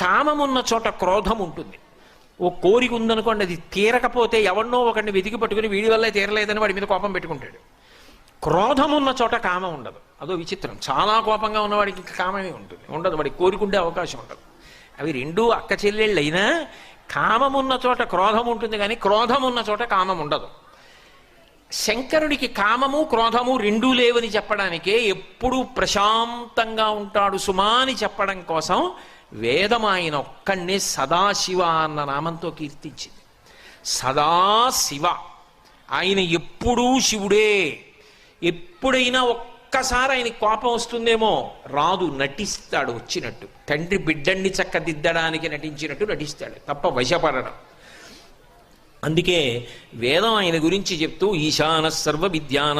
కామమున్న చోట క్రోధం ఉంటుంది ఓ కోరిక ఉందనుకోండి అది తీరకపోతే ఎవరినో ఒకరిని వెతికి పట్టుకుని వీడి వల్లే తీరలేదని వాడి మీద కోపం పెట్టుకుంటాడు. క్రోధం ఉన్న చోట కామం ఉండదు. అదో విచిత్రం. చాలా కోపంగా ఉన్నవాడికి ఇంకా కామమే ఉంటుంది. ఉండదు. వాడికి కోరికుండే అవకాశం ఉండదు. అవి రెండూ అక్క చెల్లెళ్ళైనా కామం ఉన్న చోట క్రోధం ఉంటుంది కానీ క్రోధం ఉన్న చోట కామం ఉండదు. శంకరుడికి కామము క్రోధము రెండూ లేవని చెప్పడానికే ఎప్పుడూ ప్రశాంతంగా ఉంటాడు సుమా అని చెప్పడం కోసం వేదం ఆయన ఒక్కడినే సదాశివ అన్న నామంతో కీర్తించింది. సదాశివ. ఆయన ఎప్పుడూ శివుడే. ఎప్పుడైనా ఒక్కసారి ఆయన కోపం వస్తుందేమో రాదు నటిస్తాడు వచ్చినట్టు. తండ్రి బిడ్డన్ని చక్కదిద్దడానికి నటించినట్టు నటిస్తాడు తప్ప వశపడడం. అందుకే వేదం ఆయన గురించి చెప్తూ ఈశాన సర్వ విద్యాన